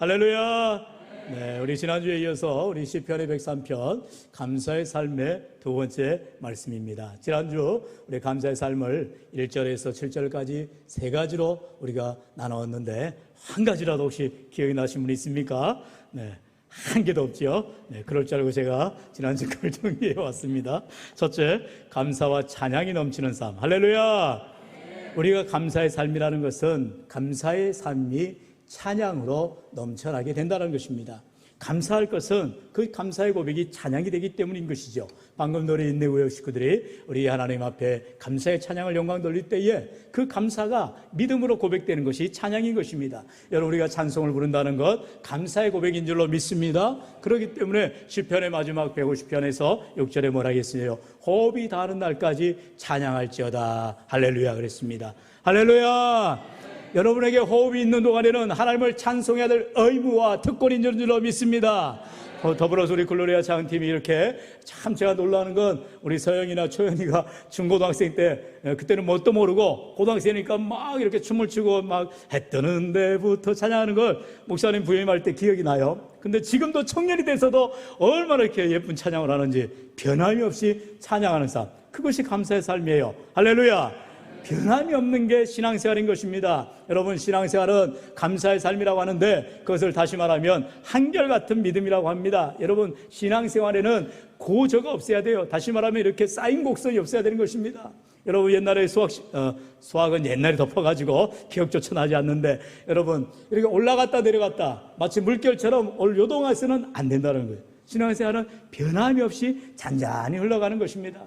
할렐루야. 네, 우리 지난주에 이어서 우리 시편의 103편 감사의 삶의 두 번째 말씀입니다. 지난주 우리 감사의 삶을 1절에서 7절까지 세 가지로 우리가 나누었는데 한 가지라도 혹시 기억이 나신 분 있습니까? 네. 한 개도 없죠. 네, 그럴 줄 알고 제가 지난주 걸 정리해 왔습니다. 첫째, 감사와 찬양이 넘치는 삶. 할렐루야! 우리가 감사의 삶이라는 것은 감사의 삶이 찬양으로 넘쳐나게 된다는 것입니다. 감사할 것은 그 감사의 고백이 찬양이 되기 때문인 것이죠. 방금 노래 인 내 우역 식구들이 우리 하나님 앞에 감사의 찬양을 영광 돌릴 때에 그 감사가 믿음으로 고백되는 것이 찬양인 것입니다. 여러분 우리가 찬송을 부른다는 것 감사의 고백인 줄로 믿습니다. 그렇기 때문에 시편의 마지막 150편에서 6절에 뭐라 하겠어요? 호흡이 닿는 날까지 찬양할지어다. 할렐루야 그랬습니다. 할렐루야. 여러분에게 호흡이 있는 동안에는 하나님을 찬송해야 될 의무와 특권인 줄로 믿습니다. 더- 더불어서 우리 글로리아 장팀이 이렇게 참 제가 놀라는 건 우리 서영이나 초연이가 중고등학생 때 에, 그때는 뭣도 모르고 고등학생이니까 막 이렇게 춤을 추고 막 해 뜨는 데부터 찬양하는 걸 목사님 부임할 때 기억이 나요. 근데 지금도 청년이 돼서도 얼마나 이렇게 예쁜 찬양을 하는지 변함이 없이 찬양하는 삶. 그것이 감사의 삶이에요. 할렐루야. 변함이 없는 게 신앙생활인 것입니다. 여러분, 신앙생활은 감사의 삶이라고 하는데 그것을 다시 말하면 한결같은 믿음이라고 합니다. 여러분, 신앙생활에는 고저가 없어야 돼요. 다시 말하면 이렇게 쌓인 곡선이 없어야 되는 것입니다. 여러분, 옛날에 수학, 어, 수학은 옛날에 덮어가지고 기억조차 나지 않는데 여러분, 이렇게 올라갔다 내려갔다 마치 물결처럼 올 요동해서는 안 된다는 거예요. 신앙생활은 변함이 없이 잔잔히 흘러가는 것입니다.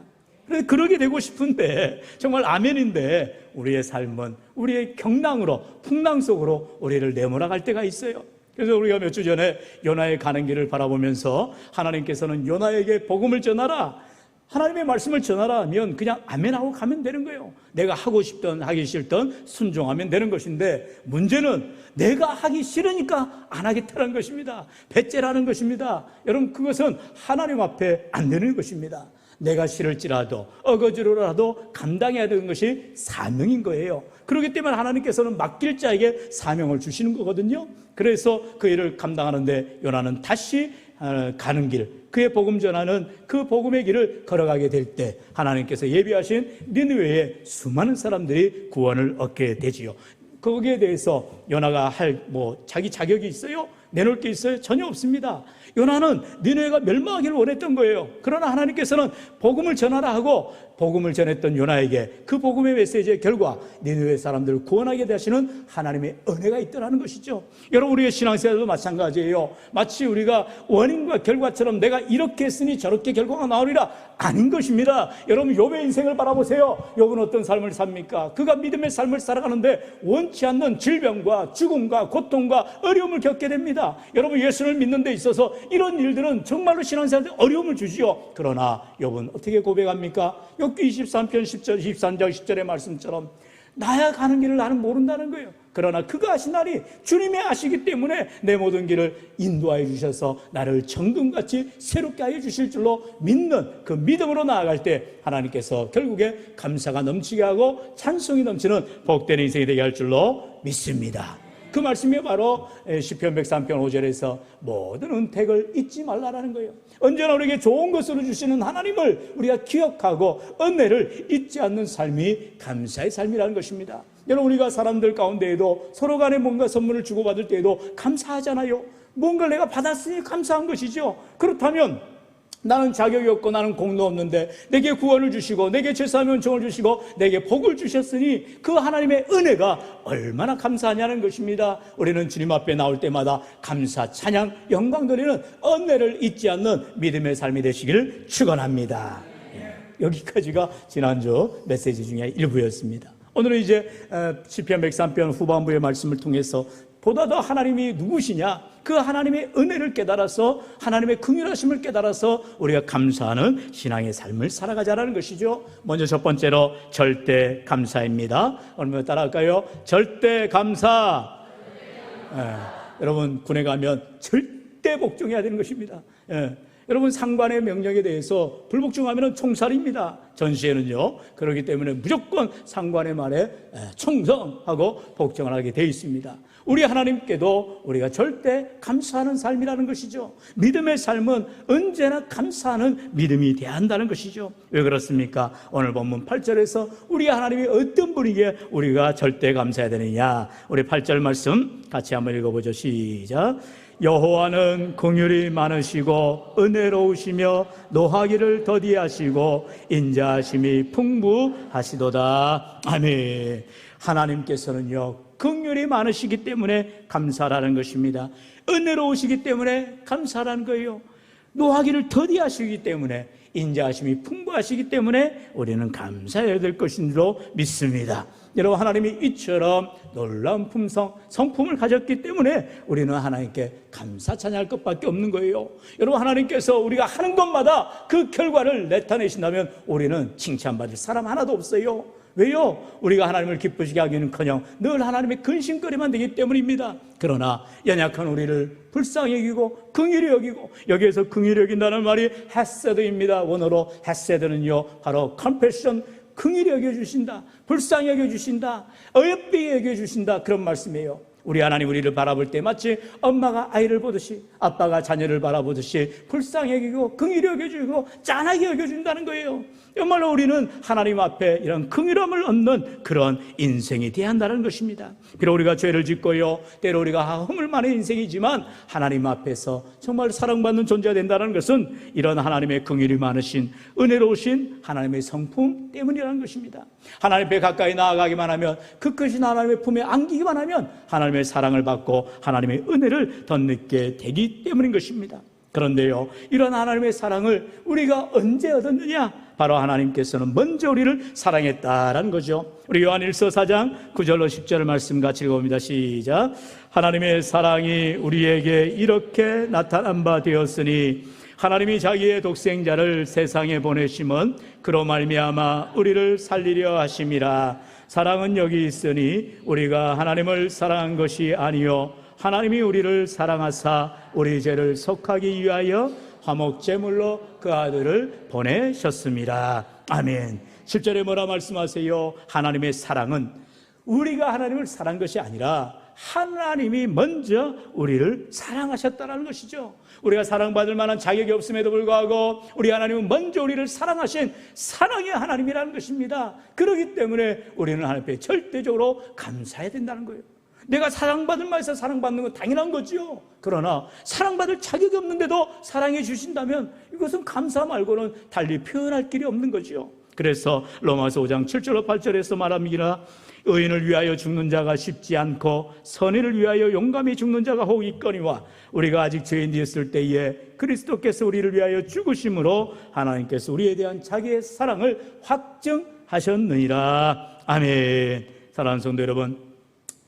그래서 그러게 되고 싶은데 정말 아멘인데 우리의 삶은 우리의 경랑으로 풍랑 속으로 우리를 내몰아갈 때가 있어요. 그래서 우리가 몇 주 전에 요나의 가는 길을 바라보면서 하나님께서는 요나에게 복음을 전하라. 하나님의 말씀을 전하라 하면 그냥 아멘하고 가면 되는 거예요. 내가 하고 싶던 하기 싫던 순종하면 되는 것인데 문제는 내가 하기 싫으니까 안 하겠다는 것입니다. 배째라는 것입니다. 여러분 그것은 하나님 앞에 안 되는 것입니다. 내가 싫을지라도 어거지로라도 감당해야 되는 것이 사명인 거예요. 그렇기 때문에 하나님께서는 맡길 자에게 사명을 주시는 거거든요. 그래서 그 일을 감당하는데 요나는 다시 어, 가는 길, 그의 복음 전하는 그 복음의 길을 걸어가게 될 때 하나님께서 예비하신 니느웨의 수많은 사람들이 구원을 얻게 되지요. 거기에 대해서 요나가 할 뭐 자기 자격이 있어요? 내놓을 게 있어요? 전혀 없습니다. 요나는 니네가 멸망하기를 원했던 거예요. 그러나 하나님께서는 복음을 전하라 하고 복음을 전했던 요나에게 그 복음의 메시지의 결과 니네의 사람들을 구원하게 되시는 하나님의 은혜가 있더라는 것이죠. 여러분 우리의 신앙생활도 마찬가지예요. 마치 우리가 원인과 결과처럼 내가 이렇게 했으니 저렇게 결과가 나오리라 아닌 것입니다. 여러분 욥의 인생을 바라보세요. 욥은 어떤 삶을 삽니까? 그가 믿음의 삶을 살아가는데 원치 않는 질병과 죽음과 고통과 어려움을 겪게 됩니다. 여러분 예수를 믿는 데 있어서 이런 일들은 정말로 신앙생활에 어려움을 주지요. 그러나 욥은 어떻게 고백합니까? 욥기 23편 10절 23장 10절의 말씀처럼 나야 가는 길을 나는 모른다는 거예요. 그러나 그가 아신 날이 주님이 아시기 때문에 내 모든 길을 인도하여 주셔서 나를 정금같이 새롭게 하여 주실 줄로 믿는 그 믿음으로 나아갈 때 하나님께서 결국에 감사가 넘치게 하고 찬송이 넘치는 복된 인생이 되게 할 줄로 믿습니다. 그 말씀이 바로 시편 103편 5절에서 모든 은택을 잊지 말라라는 거예요. 언제나 우리에게 좋은 것으로 주시는 하나님을 우리가 기억하고 은혜를 잊지 않는 삶이 감사의 삶이라는 것입니다. 여러분 우리가 사람들 가운데에도 서로 간에 뭔가 선물을 주고받을 때에도 감사하잖아요. 뭔가를 내가 받았으니 감사한 것이죠. 그렇다면 나는 자격이 없고 나는 공도 없는데 내게 구원을 주시고 내게 죄사하면 종을 주시고 내게 복을 주셨으니 그 하나님의 은혜가 얼마나 감사하냐는 것입니다. 우리는 주님 앞에 나올 때마다 감사, 찬양, 영광 드리는 은혜를 잊지 않는 믿음의 삶이 되시기를 축원합니다. 예, 여기까지가 지난주 메시지 중에 일부였습니다. 오늘은 이제 어, 시편 103편 후반부의 말씀을 통해서 보다 더 하나님이 누구시냐 그 하나님의 은혜를 깨달아서 하나님의 긍휼하심을 깨달아서 우리가 감사하는 신앙의 삶을 살아가자라는 것이죠. 먼저 첫 번째로 절대 감사입니다. 오늘 따라할까요? 절대 감사. 예, 여러분 군에 가면 절대 복종해야 되는 것입니다. 예, 여러분 상관의 명령에 대해서 불복종하면 총살입니다. 전시에는요. 그렇기 때문에 무조건 상관의 말에 예, 충성하고 복종을 하게 되어 있습니다. 우리 하나님께도 우리가 절대 감사하는 삶이라는 것이죠. 믿음의 삶은 언제나 감사하는 믿음이 돼야 한다는 것이죠. 왜 그렇습니까? 오늘 본문 8절에서 우리 하나님이 어떤 분이기에 우리가 절대 감사해야 되느냐. 우리 8절 말씀 같이 한번 읽어보죠. 시작. 여호와는 긍휼이 많으시고 은혜로우시며 노하기를 더디하시고 인자하심이 풍부하시도다. 아멘. 하나님께서는요 긍휼이 많으시기 때문에 감사라는 것입니다. 은혜로우시기 때문에 감사라는 거예요. 노하기를 더디하시기 때문에 인자하심이 풍부하시기 때문에 우리는 감사해야 될 것인 줄로 믿습니다. 여러분 하나님이 이처럼 놀라운 품성, 성품을 가졌기 때문에 우리는 하나님께 감사 찬양할 것밖에 없는 거예요. 여러분 하나님께서 우리가 하는 것마다 그 결과를 나타내신다면 우리는 칭찬받을 사람 하나도 없어요. 왜요? 우리가 하나님을 기쁘시게 하기는커녕 늘 하나님의 근심거리만 되기 때문입니다. 그러나 연약한 우리를 불쌍히 여기고 긍휼히 여기고 여기에서 긍휼히 여긴다는 말이 헤세드입니다. 원어로 헤세드는요 바로 컴패션 긍휼히 여겨주신다. 불쌍히 여겨주신다. 어여삐 여겨주신다. 그런 말씀이에요. 우리 하나님 우리를 바라볼 때 마치 엄마가 아이를 보듯이 아빠가 자녀를 바라보듯이 불쌍히 여기고 긍휼히 여겨주고 짠하게 여겨준다는 거예요. 정말로 우리는 하나님 앞에 이런 긍휼함을 얻는 그런 인생이 돼야 한다는 것입니다. 비록 우리가 죄를 짓고요, 때로 우리가 허물 많은 인생이지만 하나님 앞에서 정말 사랑받는 존재가 된다는 것은 이런 하나님의 긍휼이 많으신 은혜로우신 하나님의 성품 때문이라는 것입니다. 하나님 앞에 가까이 나아가기만 하면 그 크신 하나님의 품에 안기기만 하면 하나님 의 사랑을 받고 하나님의 은혜를 덧느게 되기 때문인 것입니다. 그런데요, 이런 하나님의 사랑을 우리가 언제 얻었느냐? 바로 하나님께서는 먼저 우리를 사랑했다라는 거죠. 우리 요한일서 4장 9절로 10절을 말씀 같이 읽어봅니다. 시작. 하나님의 사랑이 우리에게 이렇게 나타난 바 되었으니 하나님이 자기의 독생자를 세상에 보내심은 그로 말미암아 우리를 살리려 하심이라. 사랑은 여기 있으니 우리가 하나님을 사랑한 것이 아니요 하나님이 우리를 사랑하사 우리 죄를 속하기 위하여 화목제물로 그 아들을 보내셨습니다. 아멘. 10절에 뭐라 말씀하세요? 하나님의 사랑은 우리가 하나님을 사랑한 것이 아니라 하나님이 먼저 우리를 사랑하셨다는 것이죠. 우리가 사랑받을 만한 자격이 없음에도 불구하고 우리 하나님은 먼저 우리를 사랑하신 사랑의 하나님이라는 것입니다. 그렇기 때문에 우리는 하나님 앞에 절대적으로 감사해야 된다는 거예요. 내가 사랑받을 만해서 사랑받는 건 당연한 거지요. 그러나 사랑받을 자격이 없는데도 사랑해 주신다면 이것은 감사 말고는 달리 표현할 길이 없는 거지요. 그래서 로마서 5장 7절로 8절에서 말합니다. 의인을 위하여 죽는 자가 쉽지 않고 선인을 위하여 용감히 죽는 자가 혹 있거니와 우리가 아직 죄인이었을 때에 그리스도께서 우리를 위하여 죽으심으로 하나님께서 우리에 대한 자기의 사랑을 확증하셨느니라. 아멘. 사랑하는 성도 여러분,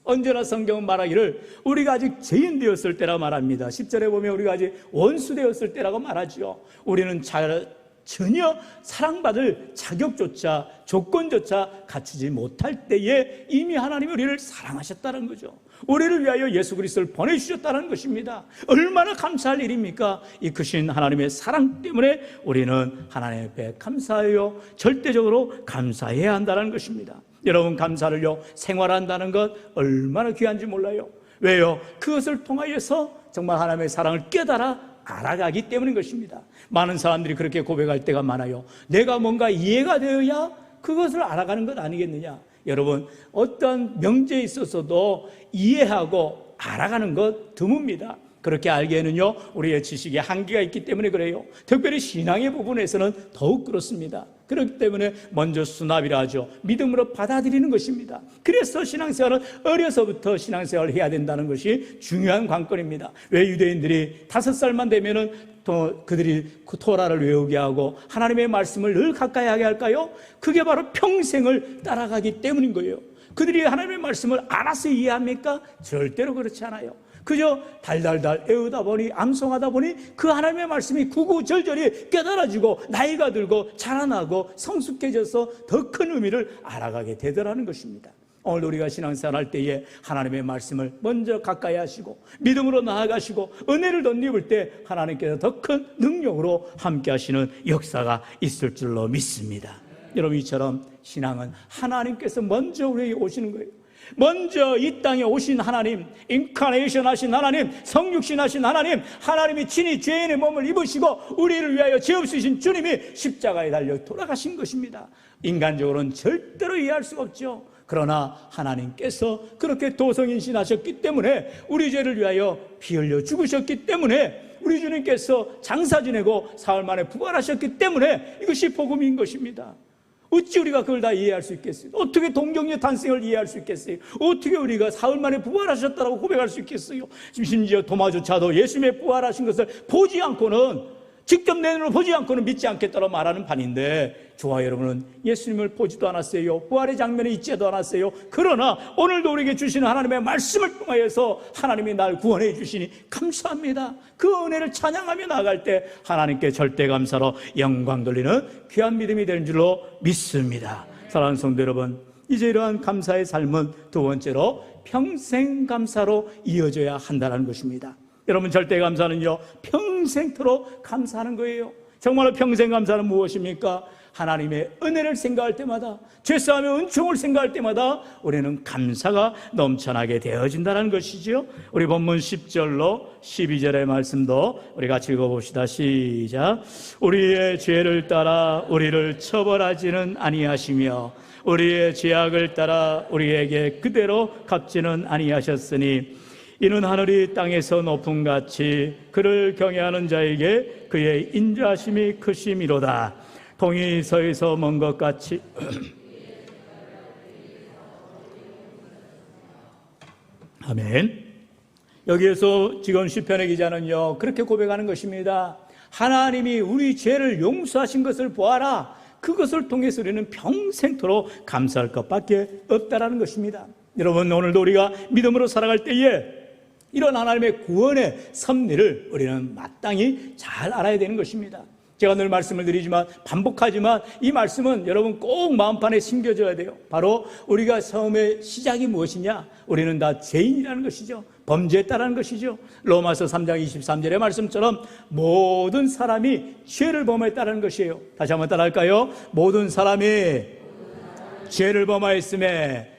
언제나 성경은 말하기를 우리가 아직 죄인 되었을 때라 말합니다. 10절에 보면 우리가 아직 원수 되었을 때라고 말하죠. 우리는 자, 전혀 사랑받을 자격조차 조건조차 갖추지 못할 때에 이미 하나님이 우리를 사랑하셨다는 거죠. 우리를 위하여 예수 그리스도를 보내 주셨다는 것입니다. 얼마나 감사할 일입니까? 이 크신 하나님의 사랑 때문에 우리는 하나님 앞에 감사하여 절대적으로 감사해야 한다는 것입니다. 여러분 감사를요 생활한다는 것 얼마나 귀한지 몰라요. 왜요? 그것을 통하여서 정말 하나님의 사랑을 깨달아 알아가기 때문인 것입니다. 많은 사람들이 그렇게 고백할 때가 많아요. 내가 뭔가 이해가 되어야 그것을 알아가는 것 아니겠느냐? 여러분, 어떤 명제에 있어서도 이해하고 알아가는 것 드뭅니다. 그렇게 알기에는요, 우리의 지식에 한계가 있기 때문에 그래요. 특별히 신앙의 부분에서는 더욱 그렇습니다. 그렇기 때문에 먼저 수납이라 하죠. 믿음으로 받아들이는 것입니다. 그래서 신앙생활은 어려서부터 신앙생활을 해야 된다는 것이 중요한 관건입니다. 왜 유대인들이 다섯 살만 되면은 또 그들이 그 토라를 외우게 하고 하나님의 말씀을 늘 가까이 하게 할까요? 그게 바로 평생을 따라가기 때문인 거예요. 그들이 하나님의 말씀을 알아서 이해합니까? 절대로 그렇지 않아요. 그저 달달달 애우다 보니 암송하다 보니 그 하나님의 말씀이 구구절절히 깨달아지고 나이가 들고 자라나고 성숙해져서 더 큰 의미를 알아가게 되더라는 것입니다. 오늘 우리가 신앙생활 할 때에 하나님의 말씀을 먼저 가까이 하시고 믿음으로 나아가시고 은혜를 덧입을 때 하나님께서 더 큰 능력으로 함께 하시는 역사가 있을 줄로 믿습니다. 여러분 이처럼 신앙은 하나님께서 먼저 우리에게 오시는 거예요. 먼저 이 땅에 오신 하나님, 인카네이션 하신 하나님, 성육신 하신 하나님, 하나님이 친히 죄인의 몸을 입으시고 우리를 위하여 죄 없으신 주님이 십자가에 달려 돌아가신 것입니다. 인간적으로는 절대로 이해할 수가 없죠. 그러나 하나님께서 그렇게 도성인신하셨기 때문에 우리 죄를 위하여 피 흘려 죽으셨기 때문에 우리 주님께서 장사 지내고 사흘 만에 부활하셨기 때문에 이것이 복음인 것입니다. 어찌 우리가 그걸 다 이해할 수 있겠어요? 어떻게 동정녀 탄생을 이해할 수 있겠어요? 어떻게 우리가 사흘 만에 부활하셨다고 고백할 수 있겠어요? 심지어 도마조차도 예수님의 부활하신 것을 보지 않고는 직접 내 눈으로 보지 않고는 믿지 않겠다고 말하는 판인데 저와 여러분은 예수님을 보지도 않았어요. 부활의 장면에 있지도 않았어요. 그러나 오늘도 우리에게 주시는 하나님의 말씀을 통하여서 하나님이 날 구원해 주시니 감사합니다. 그 은혜를 찬양하며 나갈 때 하나님께 절대 감사로 영광 돌리는 귀한 믿음이 되는 줄로 믿습니다. 사랑하는 성도 여러분, 이제 이러한 감사의 삶은 두 번째로 평생 감사로 이어져야 한다는 것입니다. 여러분 절대 감사는요 평생토록 감사하는 거예요. 정말로 평생 감사는 무엇입니까? 하나님의 은혜를 생각할 때마다 죄사함의 은총을 생각할 때마다 우리는 감사가 넘쳐나게 되어진다는 것이죠. 우리 본문 10절로 12절의 말씀도 우리 같이 읽어봅시다. 시작. 우리의 죄를 따라 우리를 처벌하지는 아니하시며 우리의 죄악을 따라 우리에게 그대로 갚지는 아니하셨으니 이는 하늘이 땅에서 높음 같이 그를 경외하는 자에게 그의 인자심이 크심이로다. 동이 서에서 먼 것 같이 아멘. 여기에서 지금 시편의 기자는요 그렇게 고백하는 것입니다. 하나님이 우리 죄를 용서하신 것을 보아라. 그것을 통해서 우리는 평생토록 감사할 것밖에 없다라는 것입니다. 여러분 오늘도 우리가 믿음으로 살아갈 때에 이런 하나님의 구원의 섭리를 우리는 마땅히 잘 알아야 되는 것입니다. 제가 늘 말씀을 드리지만 반복하지만 이 말씀은 여러분 꼭 마음판에 심겨져야 돼요. 바로 우리가 처음에 시작이 무엇이냐? 우리는 다 죄인이라는 것이죠. 범죄했다라는 것이죠. 로마서 3장 23절의 말씀처럼 모든 사람이 죄를 범했다는 것이에요. 다시 한번 따라할까요? 모든 사람이 죄를 범하였음에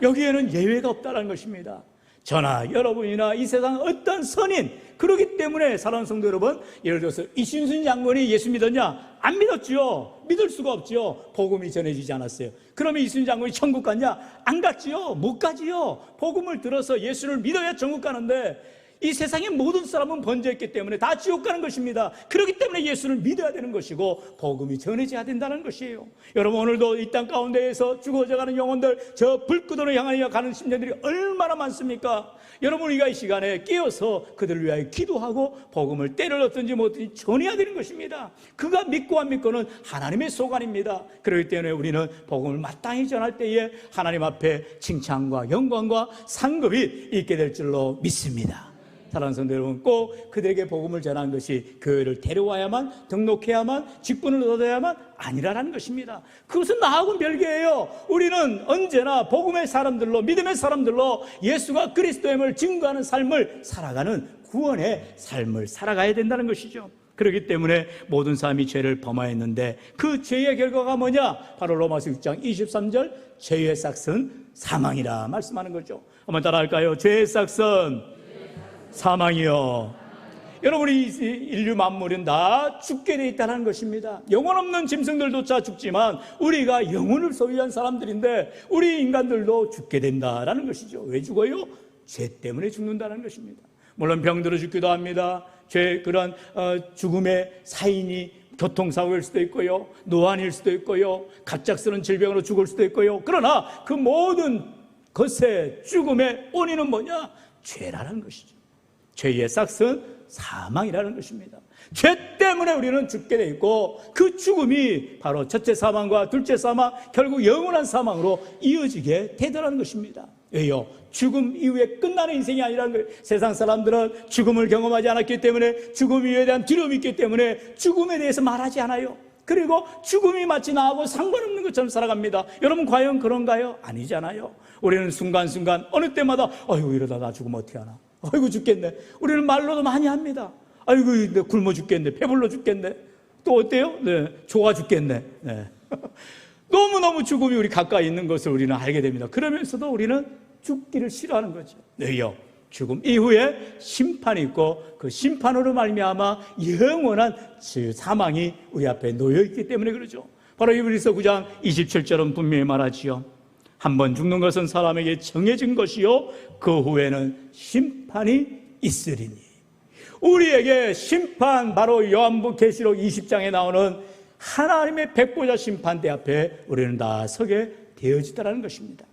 여기에는 예외가 없다는 것입니다. 저나 여러분이나 이 세상 어떤 선인 그러기 때문에 사랑하는 성도 여러분 예를 들어서 이순신 장군이 예수 믿었냐? 안 믿었지요. 믿을 수가 없지요. 복음이 전해지지 않았어요. 그러면 이순신 장군이 천국 갔냐? 안 갔지요. 못 가지요. 복음을 들어서 예수를 믿어야 천국 가는데 이 세상의 모든 사람은 번제했기 때문에 다 지옥 가는 것입니다. 그렇기 때문에 예수를 믿어야 되는 것이고 복음이 전해져야 된다는 것이에요. 여러분 오늘도 이 땅 가운데에서 죽어져 가는 영혼들 저 불구도로 향하여 가는 심령들이 얼마나 많습니까? 여러분 우리가 이 시간에 깨어서 그들을 위하여 기도하고 복음을 때를 얻든지 못든지 전해야 되는 것입니다. 그가 믿고 안 믿고는 하나님의 소관입니다. 그렇기 때문에 우리는 복음을 마땅히 전할 때에 하나님 앞에 칭찬과 영광과 상급이 있게 될 줄로 믿습니다. 사랑하는 성도 여러분, 꼭 그들에게 복음을 전한 것이 교회를 데려와야만, 등록해야만, 직분을 얻어야만 아니라는 것입니다. 그것은 나하고는 별개예요. 우리는 언제나 복음의 사람들로, 믿음의 사람들로 예수가 그리스도임을 증거하는 삶을 살아가는 구원의 삶을 살아가야 된다는 것이죠. 그렇기 때문에 모든 사람이 죄를 범하였는데 그 죄의 결과가 뭐냐? 바로 로마서 6장 23절 죄의 싹은 사망이라 말씀하는 거죠. 한번 따라할까요? 죄의 싹은 사망이요. 여러분, 이 인류 만물은 다 죽게 돼 있다는 것입니다. 영혼 없는 짐승들조차 죽지만 우리가 영혼을 소유한 사람들인데 우리 인간들도 죽게 된다라는 것이죠. 왜 죽어요? 죄 때문에 죽는다는 것입니다. 물론 병들어 죽기도 합니다. 죄 그런 어, 죽음의 사인이 교통사고일 수도 있고요, 노안일 수도 있고요, 갑작스러운 질병으로 죽을 수도 있고요. 그러나 그 모든 것의 죽음의 원인은 뭐냐? 죄라는 것이죠. 죄의 싹은 사망이라는 것입니다. 죄 때문에 우리는 죽게 돼 있고 그 죽음이 바로 첫째 사망과 둘째 사망, 결국 영원한 사망으로 이어지게 되더라는 것입니다. 왜요? 죽음 이후에 끝나는 인생이 아니라는 거예요. 세상 사람들은 죽음을 경험하지 않았기 때문에 죽음 이후에 대한 두려움이 있기 때문에 죽음에 대해서 말하지 않아요. 그리고 죽음이 마치 나하고 상관없는 것처럼 살아갑니다. 여러분 과연 그런가요? 아니잖아요. 우리는 순간순간 어느 때마다 어휴 이러다 나 죽으면 어떻게 하나? 아이고 죽겠네. 우리는 말로도 많이 합니다. 아이고 내 굶어 죽겠네. 배불러 죽겠네. 또 어때요? 네, 좋아 죽겠네. 네. 너무너무 죽음이 우리 가까이 있는 것을 우리는 알게 됩니다. 그러면서도 우리는 죽기를 싫어하는 거죠. 네요. 죽음 이후에 심판이 있고 그 심판으로 말미암아 영원한 사망이 우리 앞에 놓여 있기 때문에 그러죠. 바로 이브리서 9장 27절은 분명히 말하지요. 한 번 죽는 것은 사람에게 정해진 것이요 그 후에는 심판이 있으리니 우리에게 심판 바로 요한복 계시록 20장에 나오는 하나님의 백보자 심판대 앞에 우리는 다 서게 되어지다라는 것입니다.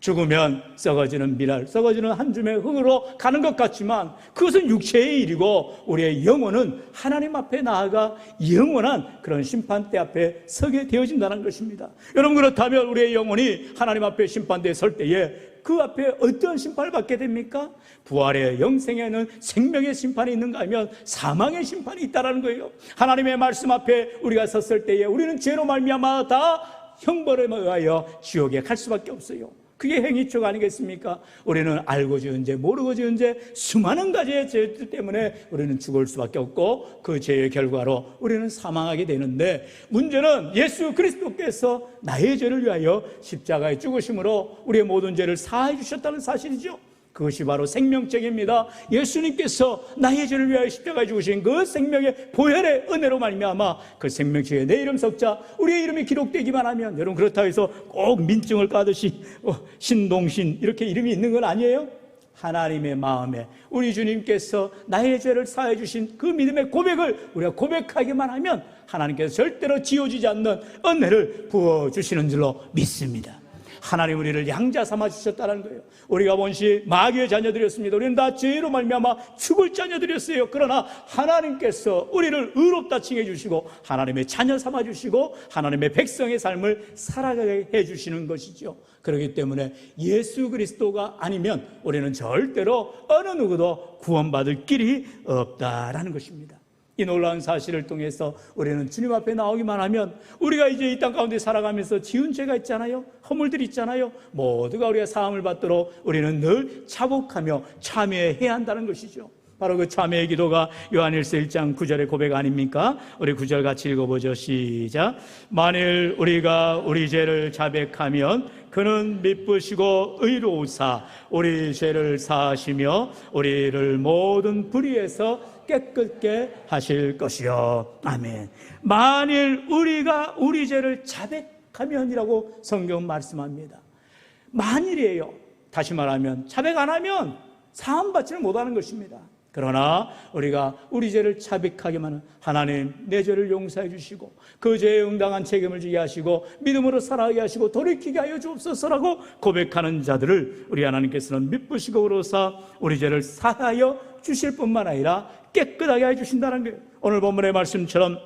죽으면 썩어지는 미랄, 썩어지는 한 줌의 흙으로 가는 것 같지만 그것은 육체의 일이고 우리의 영혼은 하나님 앞에 나아가 영원한 그런 심판대 앞에 서게 되어진다는 것입니다. 여러분 그렇다면 우리의 영혼이 하나님 앞에 심판대에 설 때에 그 앞에 어떤 심판을 받게 됩니까? 부활의 영생에는 생명의 심판이 있는가 하면 사망의 심판이 있다라는 거예요. 하나님의 말씀 앞에 우리가 섰을 때에 우리는 죄로 말미암아 다 형벌에 의하여 지옥에 갈 수밖에 없어요. 그게 행위적 아니겠습니까? 우리는 알고 지은 죄, 모르고 지은 죄, 수많은 가지의 죄들 때문에 우리는 죽을 수밖에 없고 그 죄의 결과로 우리는 사망하게 되는데 문제는 예수 그리스도께서 나의 죄를 위하여 십자가에 죽으심으로 우리의 모든 죄를 사해 주셨다는 사실이죠. 그것이 바로 생명책입니다. 예수님께서 나의 죄를 위하여 십자가에 죽으신 그 생명의 보혈의 은혜로 말미암아 그 생명책에 내 이름 석자 우리의 이름이 기록되기만 하면 여러분 그렇다고 해서 꼭 민증을 까듯이 어, 신동신 이렇게 이름이 있는 건 아니에요. 하나님의 마음에 우리 주님께서 나의 죄를 사해 주신 그 믿음의 고백을 우리가 고백하기만 하면 하나님께서 절대로 지워지지 않는 은혜를 부어 주시는 줄로 믿습니다. 하나님 우리를 양자 삼아 주셨다는 거예요. 우리가 원시 마귀의 자녀들이었습니다. 우리는 다 죄로 말미암아 죽을 자녀들이었어요. 그러나 하나님께서 우리를 의롭다 칭해 주시고 하나님의 자녀 삼아 주시고 하나님의 백성의 삶을 살아가게 해 주시는 것이죠. 그렇기 때문에 예수 그리스도가 아니면 우리는 절대로 어느 누구도 구원받을 길이 없다라는 것입니다. 이 놀라운 사실을 통해서 우리는 주님 앞에 나오기만 하면 우리가 이제 이 땅 가운데 살아가면서 지은 죄가 있잖아요. 허물들이 있잖아요. 모두가 우리가 사함을 받도록 우리는 늘 차복하며 참여해야 한다는 것이죠. 바로 그 참회의 기도가 요한일서 1장 9절의 고백 아닙니까? 우리 9절 같이 읽어보죠. 시작. 만일 우리가 우리 죄를 자백하면 그는 미쁘시고 의로우사 우리 죄를 사하시며 우리를 모든 불의에서 깨끗게 하실 것이요. 아멘. 만일 우리가 우리 죄를 자백하면이라고 성경은 말씀합니다. 만일이에요. 다시 말하면 자백 안 하면 사함 받지를 못하는 것입니다. 그러나 우리가 우리 죄를 자백하기만 하나님 내 죄를 용서해 주시고 그 죄에 응당한 책임을 지게 하시고 믿음으로 살아가게 하시고 돌이키게 하여 주옵소서라고 고백하는 자들을 우리 하나님께서는 믿으시고 그로사 우리 죄를 사하여 주실 뿐만 아니라 깨끗하게 해 주신다는 거예요. 오늘 본문의 말씀처럼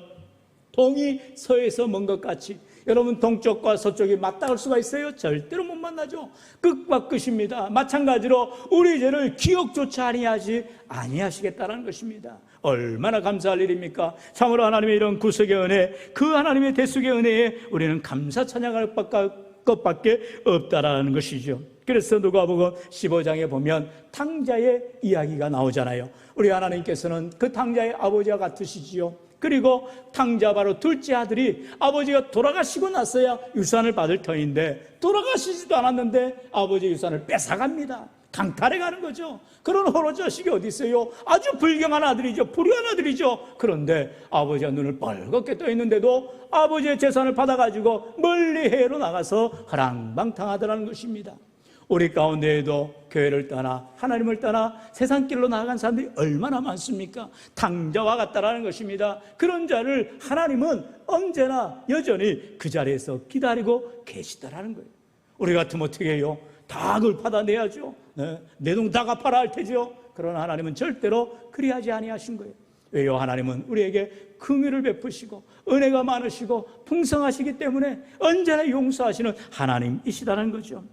동이 서에서 먼 것 같이 여러분 동쪽과 서쪽이 맞닿을 수가 있어요? 절대로 못 만나죠. 끝과 끝입니다. 마찬가지로 우리 죄를 기억조차 아니하지 아니하시겠다는 것입니다. 얼마나 감사할 일입니까? 참으로 하나님의 이런 구속의 은혜, 그 하나님의 대속의 은혜에 우리는 감사 찬양할 것밖에 없다라는 것이죠. 그래서 누가복음 15장에 보면 탕자의 이야기가 나오잖아요. 우리 하나님께서는 그 탕자의 아버지와 같으시지요. 그리고 탕자 바로 둘째 아들이 아버지가 돌아가시고 나서야 유산을 받을 터인데 돌아가시지도 않았는데 아버지 유산을 뺏어갑니다. 강탈해 가는 거죠. 그런 호로 자식이 어디 있어요? 아주 불경한 아들이죠. 불의한 아들이죠. 그런데 아버지가 눈을 빨갛게 떠 있는데도 아버지의 재산을 받아가지고 멀리 해로 나가서 허랑방탕하더라는 것입니다. 우리 가운데에도 교회를 떠나 하나님을 떠나 세상 길로 나아간 사람들이 얼마나 많습니까? 탕자와 같다라는 것입니다. 그런 자를 하나님은 언제나 여전히 그 자리에서 기다리고 계시다라는 거예요. 우리 같으면 어떻게 해요? 다 그걸 받아내야죠. 네. 내돈 다 갚아라 할 테죠. 그러나 하나님은 절대로 그리하지 아니하신 거예요. 왜요? 하나님은 우리에게 긍휼을 베푸시고 은혜가 많으시고 풍성하시기 때문에 언제나 용서하시는 하나님이시다는 거죠.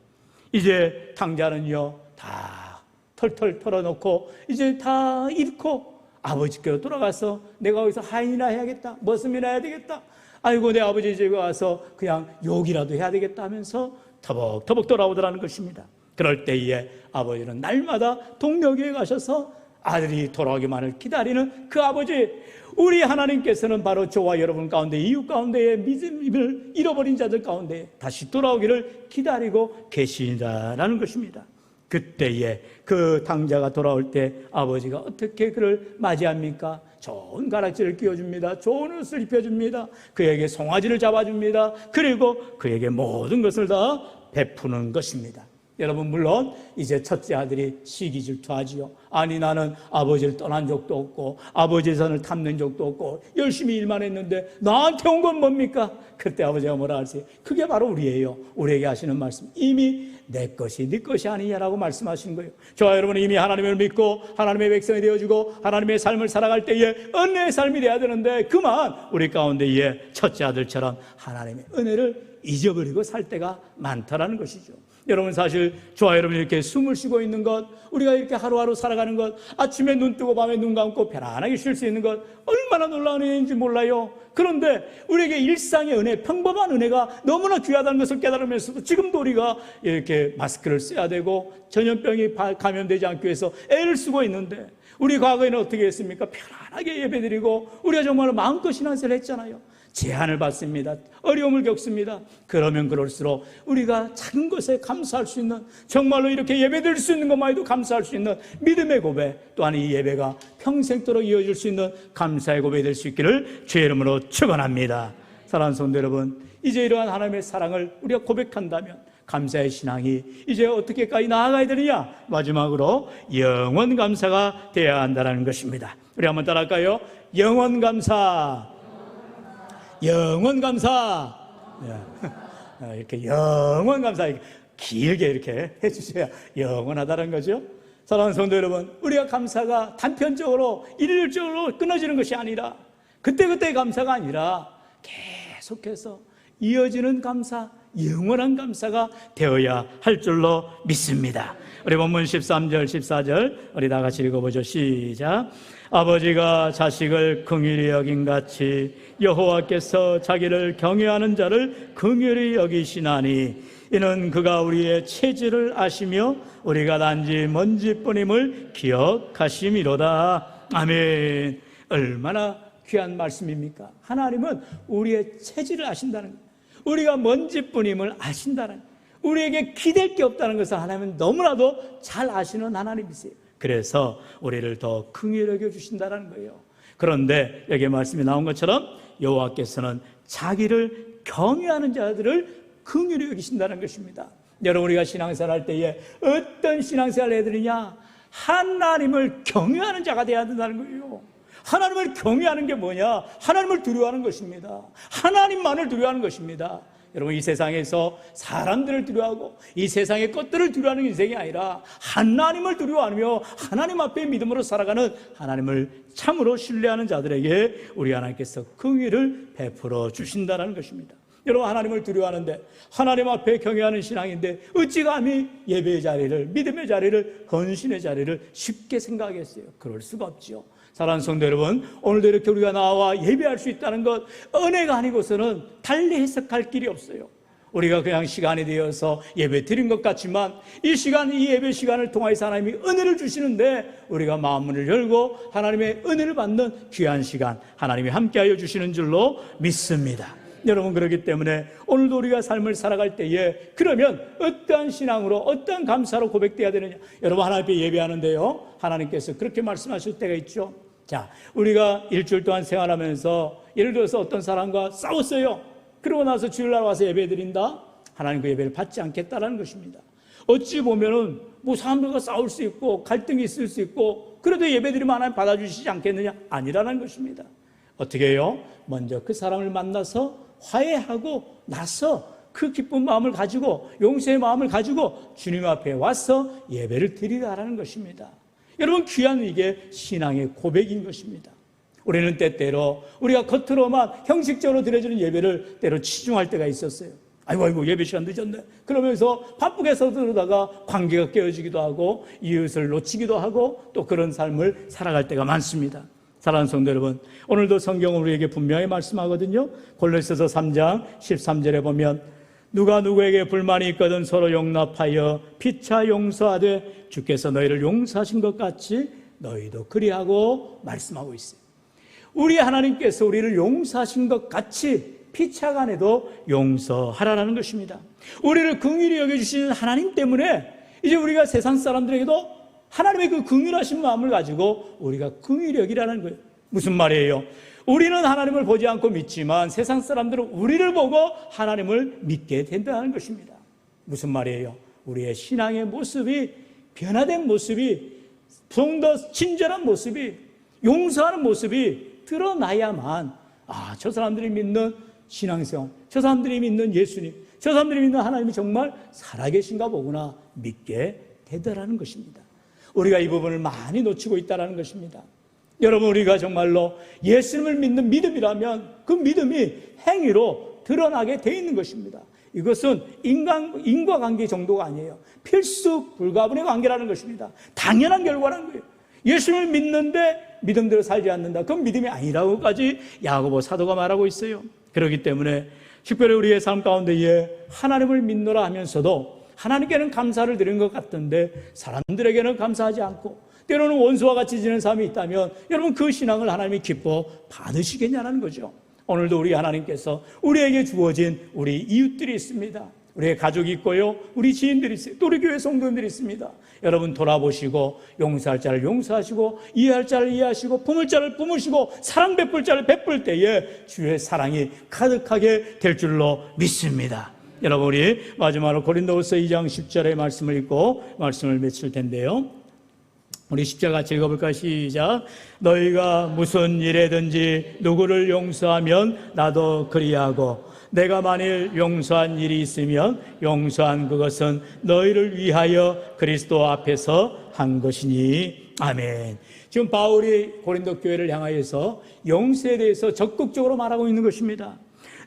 이제 탕자는요, 다 털털 털어놓고, 이제 다 잃고, 아버지께로 돌아가서 내가 거기서 하인이나 해야겠다. 머슴이나 해야 되겠다. 아이고, 내 아버지 집에 와서 그냥 욕이라도 해야 되겠다 하면서 터벅터벅 돌아오더라는 것입니다. 그럴 때에 아버지는 날마다 동료교에 가셔서 아들이 돌아오기만을 기다리는 그 아버지 우리 하나님께서는 바로 저와 여러분 가운데 이웃 가운데에 믿음을 잃어버린 자들 가운데 다시 돌아오기를 기다리고 계시다라는 것입니다. 그때에 그 당자가 돌아올 때 아버지가 어떻게 그를 맞이합니까? 좋은 가락지를 끼워줍니다. 좋은 옷을 입혀줍니다. 그에게 송아지를 잡아줍니다. 그리고 그에게 모든 것을 다 베푸는 것입니다. 여러분 물론 이제 첫째 아들이 시기 질투하지요. 아니 나는 아버지를 떠난 적도 없고 아버지의 선을 탐낸 적도 없고 열심히 일만 했는데 나한테 온 건 뭡니까? 그때 아버지가 뭐라 하세요? 그게 바로 우리예요. 우리에게 하시는 말씀. 이미 내 것이 네 것이 아니냐라고 말씀하시는 거예요. 저와 여러분은 이미 하나님을 믿고 하나님의 백성이 되어주고 하나님의 삶을 살아갈 때에 은혜의 삶이 돼야 되는데 그만 우리 가운데에 첫째 아들처럼 하나님의 은혜를 잊어버리고 살 때가 많다라는 것이죠. 여러분 사실 저와 여러분이 이렇게 숨을 쉬고 있는 것, 우리가 이렇게 하루하루 살아가는 것, 아침에 눈 뜨고 밤에 눈 감고 편안하게 쉴 수 있는 것, 얼마나 놀라운 은혜인지 몰라요. 그런데 우리에게 일상의 은혜, 평범한 은혜가 너무나 귀하다는 것을 깨달으면서도 지금도 우리가 이렇게 마스크를 써야 되고 전염병이 감염되지 않기 위해서 애를 쓰고 있는데 우리 과거에는 어떻게 했습니까? 편안하게 예배드리고 우리가 정말 마음껏 신앙생활 했잖아요. 제한을 받습니다. 어려움을 겪습니다. 그러면 그럴수록 우리가 작은 것에 감사할 수 있는 정말로 이렇게 예배드릴 수 있는 것만 해도 감사할 수 있는 믿음의 고백 또한 이 예배가 평생도록 이어질 수 있는 감사의 고백이 될 수 있기를 주의 이름으로 축원합니다. 사랑하는 성도 여러분, 이제 이러한 하나님의 사랑을 우리가 고백한다면 감사의 신앙이 이제 어떻게까지 나아가야 되느냐? 마지막으로 영원 감사가 되어야 한다는 것입니다. 우리 한번 따라할까요? 영원 감사. 영원 감사. 예. 이렇게 영원 감사. 길게 이렇게 해주셔야 영원하다는 거죠. 사랑하는 성도 여러분, 우리가 감사가 단편적으로 일률적으로 끊어지는 것이 아니라 그때그때 감사가 아니라 계속해서 이어지는 감사, 영원한 감사가 되어야 할 줄로 믿습니다. 우리 본문 13절, 14절 우리 다 같이 읽어보죠. 시작. 아버지가 자식을 긍휼히 여긴 같이 여호와께서 자기를 경외하는 자를 긍휼히 여기시나니 이는 그가 우리의 체질을 아시며 우리가 단지 먼지뿐임을 기억하심이로다. 아멘. 얼마나 귀한 말씀입니까? 하나님은 우리의 체질을 아신다는 거예요. 우리가 먼지뿐임을 아신다는 거예요. 우리에게 기댈 게 없다는 것을 하나님은 너무나도 잘 아시는 하나님이세요. 그래서 우리를 더 긍휼히 여겨 주신다는 거예요. 그런데 여기 말씀이 나온 것처럼 여호와께서는 자기를 경외하는 자들을 긍휼히 여기신다는 것입니다. 여러분 우리가 신앙생활 할 때에 어떤 신앙생활을 해야 되느냐? 하나님을 경외하는 자가 되어야 된다는 거예요. 하나님을 경외하는 게 뭐냐? 하나님을 두려워하는 것입니다. 하나님만을 두려워하는 것입니다. 여러분 이 세상에서 사람들을 두려워하고 이 세상의 것들을 두려워하는 인생이 아니라 하나님을 두려워하며 하나님 앞에 믿음으로 살아가는 하나님을 참으로 신뢰하는 자들에게 우리 하나님께서 긍휼을 베풀어 주신다는 것입니다. 여러분 하나님을 두려워하는데 하나님 앞에 경외하는 신앙인데 어찌 감히 예배의 자리를 믿음의 자리를 헌신의 자리를 쉽게 생각했어요. 그럴 수가 없죠. 사랑하는 성도 여러분, 오늘도 이렇게 우리가 나와 예배할 수 있다는 것 은혜가 아니고서는 달리 해석할 길이 없어요. 우리가 그냥 시간이 되어서 예배 드린 것 같지만 이 시간, 이 예배 시간을 통하여서 하나님이 은혜를 주시는데 우리가 마음문을 열고 하나님의 은혜를 받는 귀한 시간 하나님이 함께하여 주시는 줄로 믿습니다. 여러분 그렇기 때문에 오늘도 우리가 삶을 살아갈 때에 그러면 어떠한 신앙으로 어떠한 감사로 고백돼야 되느냐 여러분 하나님 앞에 예배하는데요 하나님께서 그렇게 말씀하실 때가 있죠 자 우리가 일주일 동안 생활하면서 예를 들어서 어떤 사람과 싸웠어요. 그러고 나서 주일날 와서 예배 드린다? 하나님 그 예배를 받지 않겠다라는 것입니다. 어찌 보면은 뭐 사람들과 싸울 수 있고 갈등이 있을 수 있고 그래도 예배 드리면 하나님 받아주시지 않겠느냐? 아니라는 것입니다. 어떻게 해요? 먼저 그 사람을 만나서 화해하고 나서 그 기쁜 마음을 가지고 용서의 마음을 가지고 주님 앞에 와서 예배를 드리라는 것입니다. 여러분 귀한 이게 신앙의 고백인 것입니다. 우리는 때때로 우리가 겉으로만 형식적으로 드려주는 예배를 때로 치중할 때가 있었어요. 아이고 아이고 예배 시간 늦었네. 그러면서 바쁘게 서두르다가 관계가 깨어지기도 하고 이웃을 놓치기도 하고 또 그런 삶을 살아갈 때가 많습니다. 사랑하는 성도 여러분, 오늘도 성경은 우리에게 분명히 말씀하거든요. 골로새서 3장 13절에 보면 누가 누구에게 불만이 있거든 서로 용납하여 피차 용서하되 주께서 너희를 용서하신 것 같이 너희도 그리하고 말씀하고 있어요. 우리 하나님께서 우리를 용서하신 것 같이 피차간에도 용서하라는 것입니다. 우리를 긍휼히 여겨주시는 하나님 때문에 이제 우리가 세상 사람들에게도 하나님의 그 긍휼하신 마음을 가지고 우리가 긍휼히 여기라는 거예요. 무슨 말이에요? 우리는 하나님을 보지 않고 믿지만 세상 사람들은 우리를 보고 하나님을 믿게 된다는 것입니다. 무슨 말이에요? 우리의 신앙의 모습이 변화된 모습이 좀 더 친절한 모습이 용서하는 모습이 드러나야만 아, 저 사람들이 믿는 신앙성, 저 사람들이 믿는 예수님, 저 사람들이 믿는 하나님이 정말 살아계신가 보구나 믿게 되더라는 것입니다. 우리가 이 부분을 많이 놓치고 있다는 것입니다. 여러분, 우리가 정말로 예수님을 믿는 믿음이라면 그 믿음이 행위로 드러나게 돼 있는 것입니다. 이것은 인간, 인과관계 정도가 아니에요. 필수 불가분의 관계라는 것입니다. 당연한 결과라는 거예요. 예수님을 믿는데 믿음대로 살지 않는다. 그건 믿음이 아니라고까지 야고보 사도가 말하고 있어요. 그렇기 때문에 특별히 우리의 삶 가운데에 하나님을 믿노라 하면서도 하나님께는 감사를 드리는 것 같던데 사람들에게는 감사하지 않고 때로는 원수와 같이 지내는 삶이 있다면 여러분 그 신앙을 하나님이 기뻐 받으시겠냐는 거죠. 오늘도 우리 하나님께서 우리에게 주어진 우리 이웃들이 있습니다. 우리의 가족이 있고요. 우리 지인들이 있어요. 또 우리 교회 성도님들이 있습니다. 여러분 돌아보시고 용서할 자를 용서하시고 이해할 자를 이해하시고 품을 자를 품으시고 사랑 베풀 자를 베풀 때에 주의 사랑이 가득하게 될 줄로 믿습니다. 여러분 우리 마지막으로 고린도후서 2장 10절의 말씀을 읽고 말씀을 맺힐 텐데요. 우리 십자 같이 읽어볼까 시작 너희가 무슨 일에든지 누구를 용서하면 나도 그리하고 내가 만일 용서한 일이 있으면 용서한 그것은 너희를 위하여 그리스도 앞에서 한 것이니 아멘. 지금 바울이 고린도 교회를 향하여서 용서에 대해서 적극적으로 말하고 있는 것입니다.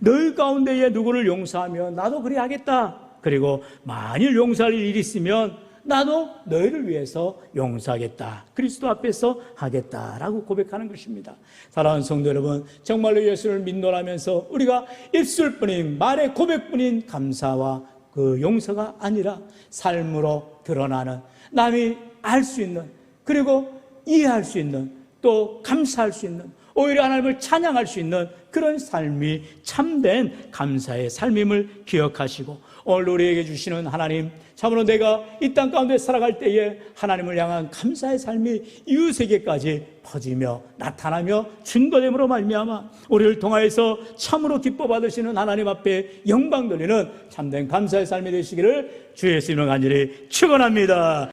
너희 가운데에 누구를 용서하면 나도 그리 하겠다. 그리고 만일 용서할 일이 있으면 나도 너희를 위해서 용서하겠다. 그리스도 앞에서 하겠다라고 고백하는 것입니다. 사랑하는 성도 여러분, 정말로 예수를 믿노라면서 우리가 입술뿐인 말의 고백뿐인 감사와 그 용서가 아니라 삶으로 드러나는 남이 알 수 있는 그리고 이해할 수 있는 또 감사할 수 있는 오히려 하나님을 찬양할 수 있는 그런 삶이 참된 감사의 삶임을 기억하시고 오늘 우리에게 주시는 하나님 참으로 내가 이 땅 가운데 살아갈 때에 하나님을 향한 감사의 삶이 이웃에게까지 퍼지며 나타나며 증거됨으로 말미암아 우리를 통하여서 참으로 기뻐 받으시는 하나님 앞에 영광 돌리는 참된 감사의 삶이 되시기를 주 예수님을 간절히 축원합니다.